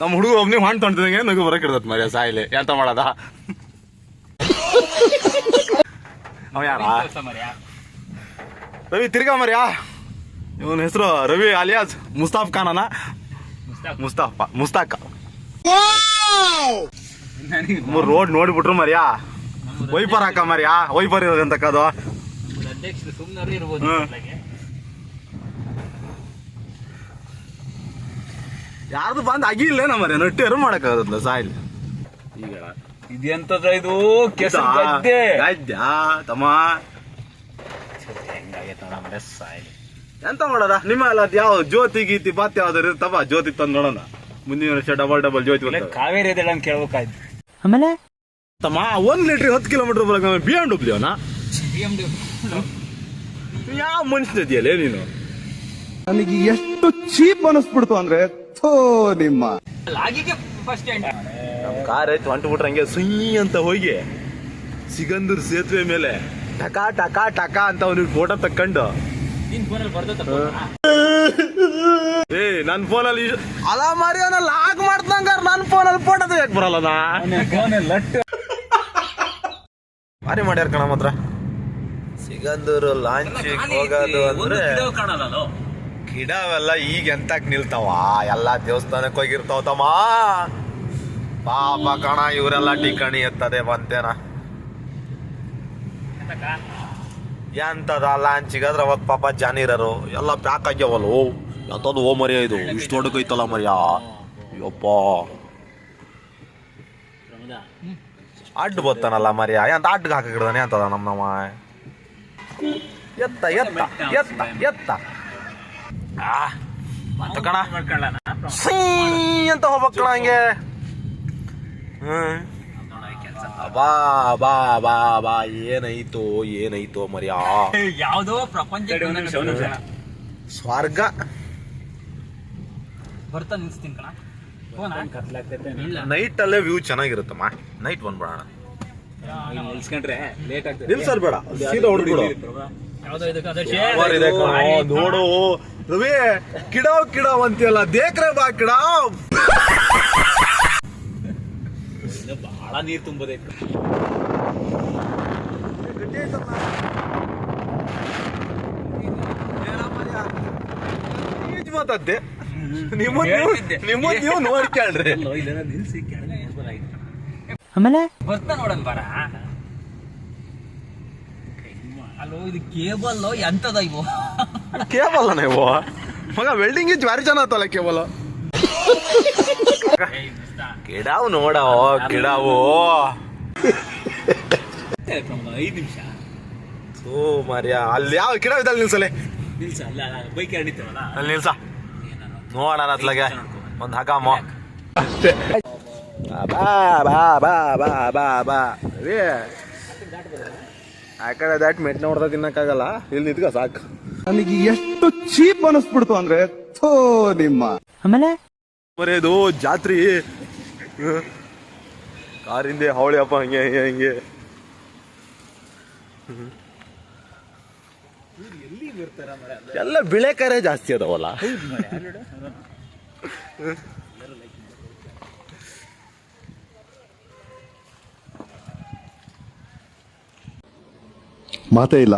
ನಮ್ಮ ಹುಡುಗ ಒಬ್ನಿಗೆ ಹೊಂಟು ಹೊಂಟಿದಂಗೆ ನಗು ಬರಕ್ ಇರ್ತದ ಮರ್ಯ ಸಾಯಿಲೆ. ಎಂತ ಮಾಡದ? ಅವ ಯಾರ? ರವಿ ತಿರ್ಗ ಮರ್ಯಾ ಇವನ ಹೆಸರು ರವಿ ಅಲಿಯಾಜ್ ಮುಸ್ತಾಫ್ ಖಾನ್ ಅನ ಮುಸ್ತಾಫ್. ಮುಸ್ತಾಕ್. ರೋಡ್ ನೋಡ್ಬಿಟ್ರು ಮರ್ಯಾ ವೈಪರ್ ಹಾಕ ಮರ್ಯಾ ವೈಪರ್ ಇರೋದಂತಕ್ಕದು ಅಧ್ಯಕ್ಷರು ಸುಮ್ಮನೆ ಇರ್ಬೋದು ಯಾರ್ದು ಬಂದ್ ಆಗಿಲ್ಲ ಮರ್ಯ ನಟ್ಟಿಯರು ಮಾಡಕ್ಕಾಗಲ್ಲ ಸಾಯಿಲ್. ಇದೆಂತದ ಇದು? ಗದ್ಯ ತಮ್ಮ. ಹೆಂಗಾಗೈತೆ ಸಾಯ್ಲಿ. ಎಂತ ಮಾಡೋದ? ನಿಮ್ಮ ಅಲ್ಲ ಅದ್ ಯಾವ ಜ್ಯೋತಿ ಗೀತಿ ಬಾತ್ ಯಾವ್ದಾರು ಇರ್ತವ ಜ್ಯೋತಿ ತಂದ್ ನೋಡೋಣ. ಮುಂದಿನ ವರ್ಷ ಡಬಲ್ ಡಬಲ್ ಜ್ಯೋತಿ. ಕಾವೇರಿ ಇದೆ ಅಂತ ಕೇಳ್ಬೇಕಾಯ್ತು. ತಮ್ಮ ಒಂದ್ ಲೀಟರ್ ಹತ್ತು ಕಿಲೋಮೀಟರ್ ಬರಕ ಬಿ ಎಂ ಡಬ್ಲ್ಯೂ ಅಣ್ಣ. ಯಾವ ಮನುಷ್ಯ ಇದೆಯಲ್ಲೇ ನೀನು? ನನಗೆ ಎಷ್ಟು ಚೀಪ್ ಅನಿಸ್ಬಿಡ್ತು ಅಂದ್ರೆ ಥೋ ನಿಮ್ಮ. ಆಗಿಗೆ ಫಸ್ಟ್ ಸ್ಟ್ಯಾಂಡ್ ನಮ್ ಕಾರ್ ಐತೆ ಹೊಂಟು ಬಿಟ್ರೆ ಹಂಗೆ ಸುಯ್ ಅಂತ ಹೋಗಿ ಸಿಗಂದೂರ್ ಸೇತುವೆ ಮೇಲೆ ಟಕಾ ಟಕಾ ಟಕಾ ಅಂತ ಅವ್ನಿಗೆ ಫೋಟೋ ತಕ್ಕೊಂಡು. ಏ ನನ್ ಫೋನಲ್ಲಿ ಅಲ ಮಾರಿ ಅವನ ಲಾಕ್ ಮಾಡ್ತಂಗ ನನ್ ಫೋನಲ್ಲಿ ಫೋಟೋ ತೆಗಿಯಕ್ ಬರಲ್ಲ ನಾ. ಭಾರಿ ಮಾಡ್ಯಾರ ಕಣ ಮಾತ್ರ. ಸಿಗಂದೂರು ಲಾಂಚ್ ಹೋಗೋದು ಅಂದ್ರೆ ಕಾಣಲ್ಲ ಗಿಡವೆಲ್ಲ ಈಗ ಎಂತಕ್ಕೆ ನಿಲ್ತಾವ? ಎಲ್ಲ ದೇವಸ್ಥಾನಕ್ಕೆ ಹೋಗಿರ್ತಾವ ತಮ್ಮ. ಪಾಪ ಕಣ, ಇವರೆಲ್ಲ ಟಿಕಣಿ ಎತ್ತದೆ ಬಂತೇನ. ಎಂತದ ಲಾಂಚಿಗಾದ್ರೆ ಅವತ್ ಪಾಪ ಜಾನಿರರು. ಎಲ್ಲ ಪ್ಯಾಕ್ ಆಗ್ಯಾವಲ್ಲ? ಓ ಎಂತದು ಓ ಮರಿಯ ಇದು? ಇಷ್ಟು ದೊಡ್ಡಕೈತಲ್ಲ ಮರಿಯ? ಯಪ್ಪ. ಅಡ್ಡು ಬತ್ತಾನಲ್ಲ ಮರಿಯ? ಎಂತ ಅಡ್ಗೆ ಹಾಕಿಡ್ದಾನೆ ಎಂತದ ನಮ್ಮ ನಮ್ಮ ಎತ್ತ ಎತ್ತ ಎತ್ತ ಎತ್ತ. ಕಣ. ಸೀ ಅಂತ ಹೋಗ್ಬೇಕು ಕಣ ಹಂಗೆ. ಹ್ಮ್. ಬಾ ಬಾ ಬಾ ಬಾ ಏನೈತೋ ಏನೈತೋ ಮರ್ಯಾ? ಯಾವ್ದೋ ಪ್ರಪಂಚ ಸ್ವರ್ಗ. ಬರ್ತಾ ನಿಲ್ಸ್ತೀನಿ ಕಣ. ನೈಟ್ ಅಲ್ಲೇ ವ್ಯೂ ಚೆನ್ನಾಗಿರುತ್ತಮ್ಮ. ನೈಟ್ ಬಂದ್ಬಿಡೋಣ ನಿಲ್ಸ್ಕೊಂಡ್ರೆ ಲೇಟ್ ಆಗ್ತದೆ ನಿಲ್ಸರ್ ಬೇಡ ಸೀದಾ ಹೊಡ್ಬಿಡು. ನೋಡು. ರವಿ ಕಿಡಾವ್ ಕಿಡಾವ್ ಅಂತೀಯಲ್ಲ ದೇಕ್ರೆ ಬಾ ಕಿಡಾವ್. ಬಹಳ ನೀರ್ ತುಂಬೋದೇ ಮಾತಾಡ್ದೆ. ನಿಮ್ಮ ನಿಮ್ಮ ನೀವು ಬರ್ತಾ ಬಾರ. ಅಲ್ಲೋ ಇದು ಕೇಬಲ್ ಎಂತದ ಇವು? ಕೇಬಲ್ ನೀವು ಮಗ ವೆಲ್ಡಿಂಗ್ ಜ್ವಾರಿ ಭಾರಿ ಜನ ಆತಲ್ಲ ಕೇಬಲ್ ಗಿಡಾವ್ ನೋಡವ ಗಿಡಾವು. ಐದು ನಿಮಿಷ ಓ ಮಾರಿಯ ಅಲ್ಲಿ ಯಾವ ಗಿಡ ಇದ್ದಲ್ಲ ನಿಲ್ಸಲೆ ನಿಲ್ಸ ಅಲ್ಲ ಬೈಕ್ ಹಿಡಿತೇವಲ್ಲ ಅಲ್ಲಿ ನಿಲ್ಸ. ನೋಡೋಣ ಅತ್ಲಾಗೆ ಒಂದ್ ಹಕಾಮ ಬಾ ಬಾ ಬಾ ಬಾ ಬಾ ಬಾ ಆ ಕಡೆ ದಾಟ್ ಮೆಟ್ ನೋಡ್ದ ತಿನ್ನಕ್ಕಾಗಲ್ಲ. ಇಲ್ಲಿ ನಿಂತ್ಕ ಸಾಕು. ನನಗೆ ಎಷ್ಟು ಚೀಪ್ ಅನಿಸ್ಬಿಡ್ತು ಅಂದ್ರೆ ಥೋ ನಿಮ್ಮ. ಮರೇದು ಜಾತ್ರಿ. ಹ್ಮ್. ಕಾರಿಂದೆ ಹಾವಳಿ ಅಪ್ಪ ಹಂಗೆ ಹಂಗೆ ಹಂಗೆ. ಎಲ್ಲ ಬಿಳೆ ಕರೆ ಜಾಸ್ತಿ ಅದಾವಲ್ಲ. ಮಾತೇ ಇಲ್ಲ.